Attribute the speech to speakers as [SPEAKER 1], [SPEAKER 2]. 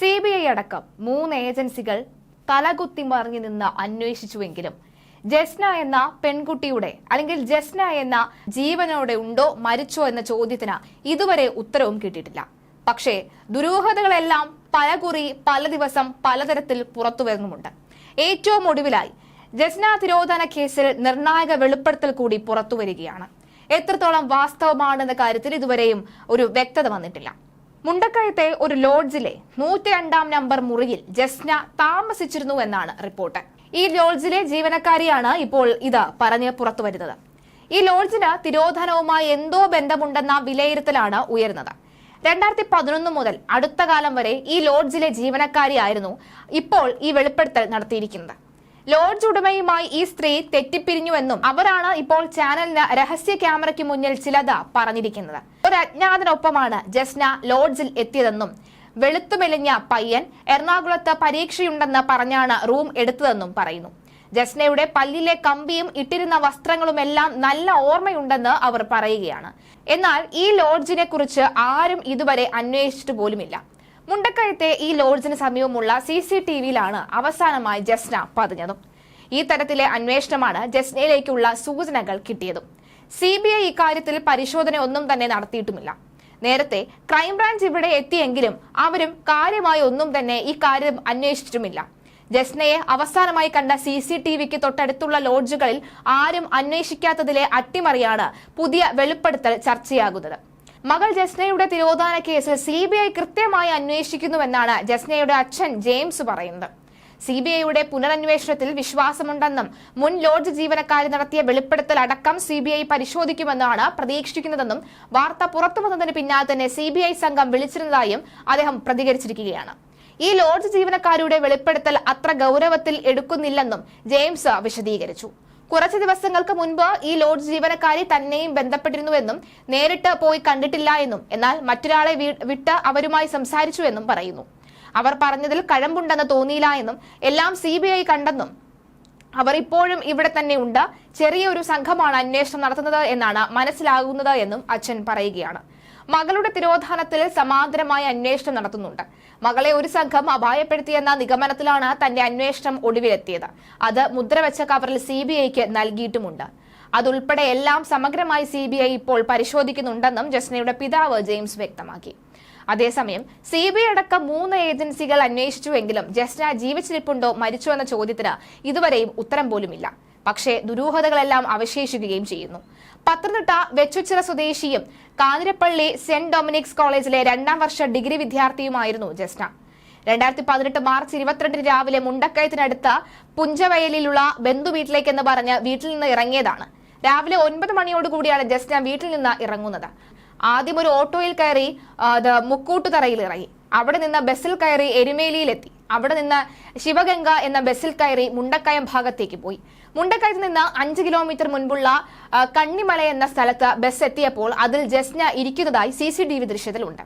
[SPEAKER 1] C B I അടക്കം മൂന്ന് ഏജൻസികൾ തലകുത്തി മറിഞ്ഞു നിന്ന് അന്വേഷിച്ചുവെങ്കിലും ജസ്ന എന്ന പെൺകുട്ടിയുടെ അല്ലെങ്കിൽ ജസ്ന എന്ന ജീവനോടെ ഉണ്ടോ മരിച്ചോ എന്ന ചോദ്യത്തിന് ഇതുവരെ ഉത്തരവും കിട്ടിയിട്ടില്ല. പക്ഷേ ദുരൂഹതകളെല്ലാം പലകുറി പല ദിവസം പലതരത്തിൽ പുറത്തു വരുന്നുമുണ്ട്. ഏറ്റവും ഒടുവിലായി ജസ്ന തിരോധന കേസിൽ നിർണായക വെളിപ്പെടുത്തൽ കൂടി പുറത്തു വരികയാണ്. എത്രത്തോളം വാസ്തവമാണെന്ന കാര്യത്തിൽ ഇതുവരെയും ഒരു വ്യക്തത വന്നിട്ടില്ല. മുണ്ടക്കയത്തെ ഒരു ലോഡ്ജിലെ നൂറ്റി രണ്ടാം നമ്പർ മുറിയിൽ ജസ്ന താമസിച്ചിരുന്നു എന്നാണ് റിപ്പോർട്ട്. ഈ ലോഡ്ജിലെ ജീവനക്കാരിയാണ് ഇപ്പോൾ ഇത് പറഞ്ഞ് പുറത്തു വരുന്നത്. ഈ ലോഡ്ജിന് തിരോധനവുമായി എന്തോ ബന്ധമുണ്ടെന്ന വിലയിരുത്തലാണ് ഉയരുന്നത്. രണ്ടായിരത്തി പതിനൊന്ന് മുതൽ അടുത്ത കാലം വരെ ഈ ലോഡ്ജിലെ ജീവനക്കാരിയായിരുന്നു ഇപ്പോൾ ഈ വെളിപ്പെടുത്തൽ നടത്തിയിരിക്കുന്നത്. ലോഡ്ജ് ഉടമയുമായി ഈ സ്ത്രീ തെറ്റിപ്പിരിഞ്ഞുവെന്നും അവരാണ് ഇപ്പോൾ ചാനലിന് രഹസ്യ ക്യാമറയ്ക്ക് മുന്നിൽ ചിലത് പറഞ്ഞിരിക്കുന്നത്. ഒരു അജ്ഞാതനൊപ്പമാണ് ജസ്ന ലോഡ്ജിൽ എത്തിയതെന്നും വെളുത്തുമെലിഞ്ഞ പയ്യൻ എറണാകുളത്ത് പരീക്ഷയുണ്ടെന്ന് പറഞ്ഞാണ് റൂം എടുത്തതെന്നും പറയുന്നു. ജസ്നയുടെ പല്ലിലെ കമ്പിയും ഇട്ടിരുന്ന വസ്ത്രങ്ങളുമെല്ലാം നല്ല ഓർമ്മയുണ്ടെന്ന് അവർ പറയുകയാണ്. എന്നാൽ ഈ ലോഡ്ജിനെ കുറിച്ച് ആരും ഇതുവരെ അന്വേഷിച്ചിട്ട് പോലുമില്ല. മുണ്ടക്കയത്തെ ഈ ലോഡ്ജിന് സമീപമുള്ള സി സി ടി വിയിലാണ് അവസാനമായി ജസ്ന പതിഞ്ഞതും. ഈ തരത്തിലെ അന്വേഷണമാണ് ജസ്നയിലേക്കുള്ള സൂചനകൾ കിട്ടിയതും. സി ബി ഐ ഇക്കാര്യത്തിൽ പരിശോധന ഒന്നും തന്നെ നടത്തിയിട്ടുമില്ല. നേരത്തെ ക്രൈംബ്രാഞ്ച് ഇവിടെ എത്തിയെങ്കിലും അവരും കാര്യമായി ഒന്നും തന്നെ ഈ കാര്യം അന്വേഷിച്ചിട്ടുമില്ല. ജസ്നയെ അവസാനമായി കണ്ട സി സി ടി വിക്ക് തൊട്ടടുത്തുള്ള ലോഡ്ജുകളിൽ ആരും അന്വേഷിക്കാത്തതിലെ അട്ടിമറിയാണ് പുതിയ വെളിപ്പെടുത്തൽ ചർച്ചയാകുന്നത്. മകൾ ജസ്നയുടെ തിരോധാന കേസിൽ സി ബി ഐ കൃത്യമായി അന്വേഷിക്കുന്നുവെന്നാണ് ജസ്നയുടെ അച്ഛൻ ജെയിംസ് പറയുന്നത്. സി ബി ഐയുടെ പുനരന്വേഷണത്തിൽ വിശ്വാസമുണ്ടെന്നും മുൻ ലോഡ്ജ് ജീവനക്കാരി നടത്തിയ വെളിപ്പെടുത്തൽ അടക്കം സി ബി ഐ പരിശോധിക്കുമെന്നാണ് പ്രതീക്ഷിക്കുന്നതെന്നും വാർത്ത പുറത്തുവന്നതിന് പിന്നാലെ തന്നെ സി ബി ഐ സംഘം വിളിച്ചിരുന്നതായും അദ്ദേഹം പ്രതികരിച്ചിരിക്കുകയാണ്. ഈ ലോഡ്ജ് ജീവനക്കാരുടെ വെളിപ്പെടുത്തൽ അത്ര ഗൗരവത്തിൽ എടുക്കുന്നില്ലെന്നും ജെയിംസ് വിശദീകരിച്ചു. കുറച്ച് ദിവസങ്ങൾക്ക് മുൻപ് ഈ ലോഡ്ജ് ജീവനക്കാരി തന്നെയും ബന്ധപ്പെട്ടിരുന്നുവെന്നും നേരിട്ട് പോയി കണ്ടിട്ടില്ല എന്നും എന്നാൽ മറ്റൊരാളെ വിട്ട് അവരുമായി സംസാരിച്ചുവെന്നും പറയുന്നു. അവർ പറഞ്ഞതിൽ കഴമ്പുണ്ടെന്ന് തോന്നിയില്ല എന്നും എല്ലാം സി കണ്ടെന്നും അവർ ഇപ്പോഴും ഇവിടെ തന്നെ ഉണ്ട്. ചെറിയൊരു സംഘമാണ് അന്വേഷണം നടത്തുന്നത് എന്നാണ് മനസ്സിലാകുന്നത് എന്നും അച്ഛൻ പറയുകയാണ്. മകളുടെ തിരോധാനത്തിൽ സമാന്തരമായ അന്വേഷണം നടത്തുന്നുണ്ട്. മകളെ ഒരു സംഘം അപായപ്പെടുത്തിയെന്ന നിഗമനത്തിലാണ് തന്റെ അന്വേഷണം ഒടുവിലെത്തിയത്. അത് മുദ്രവെച്ച കവറിൽ സി ബി ഐക്ക് നൽകിയിട്ടുമുണ്ട്. അതുൾപ്പെടെ എല്ലാം സമഗ്രമായി സി ബി ഐ ഇപ്പോൾ പരിശോധിക്കുന്നുണ്ടെന്നും ജസ്നയുടെ പിതാവ് ജെയിംസ് വ്യക്തമാക്കി. അതേസമയം സി ബി ഐ അടക്കം മൂന്ന് ഏജൻസികൾ അന്വേഷിച്ചുവെങ്കിലും ജസ്ന ജീവിച്ചിരിപ്പുണ്ടോ മരിച്ചോ എന്ന ചോദ്യത്തിന് ഇതുവരെയും ഉത്തരം പോലുമില്ല. പക്ഷേ ദുരൂഹതകളെല്ലാം അവശേഷിക്കുകയും ചെയ്യുന്നു. പത്തനംതിട്ട വെച്ചുച്ചിറ സ്വദേശിയും കാഞ്ഞിരപ്പള്ളി സെന്റ് ഡൊമിനിക്സ് കോളേജിലെ രണ്ടാം വർഷ ഡിഗ്രി വിദ്യാർത്ഥിയുമായിരുന്നു ജസ്ന. രണ്ടായിരത്തി പതിനെട്ട് മാർച്ച് ഇരുപത്തിരണ്ടിന് രാവിലെ മുണ്ടക്കയത്തിനടുത്ത പുഞ്ചവയലിലുള്ള ബന്ധു വീട്ടിലേക്കെന്ന് പറഞ്ഞ് വീട്ടിൽ നിന്ന് ഇറങ്ങിയതാണ്. രാവിലെ ഒൻപത് മണിയോടുകൂടിയാണ് ജസ്ന വീട്ടിൽ നിന്ന് ഇറങ്ങുന്നത്. ആദ്യം ഒരു ഓട്ടോയിൽ കയറി മുക്കൂട്ടുതറയിൽ ഇറങ്ങി. അവിടെ നിന്ന് ബസ്സിൽ കയറി എരുമേലിയിലെത്തി. അവിടെ നിന്ന് ശിവഗംഗ എന്ന ബസ്സിൽ കയറി മുണ്ടക്കയം ഭാഗത്തേക്ക് പോയി. മുണ്ടക്കയത്ത് നിന്ന് അഞ്ച് കിലോമീറ്റർ മുൻപുള്ള കണ്ണിമല എന്ന സ്ഥലത്ത് ബസ് എത്തിയപ്പോൾ അതിൽ ജസ്ന ഇരിക്കുന്നതായി സി സി ടി വി ദൃശ്യത്തിലുണ്ട്.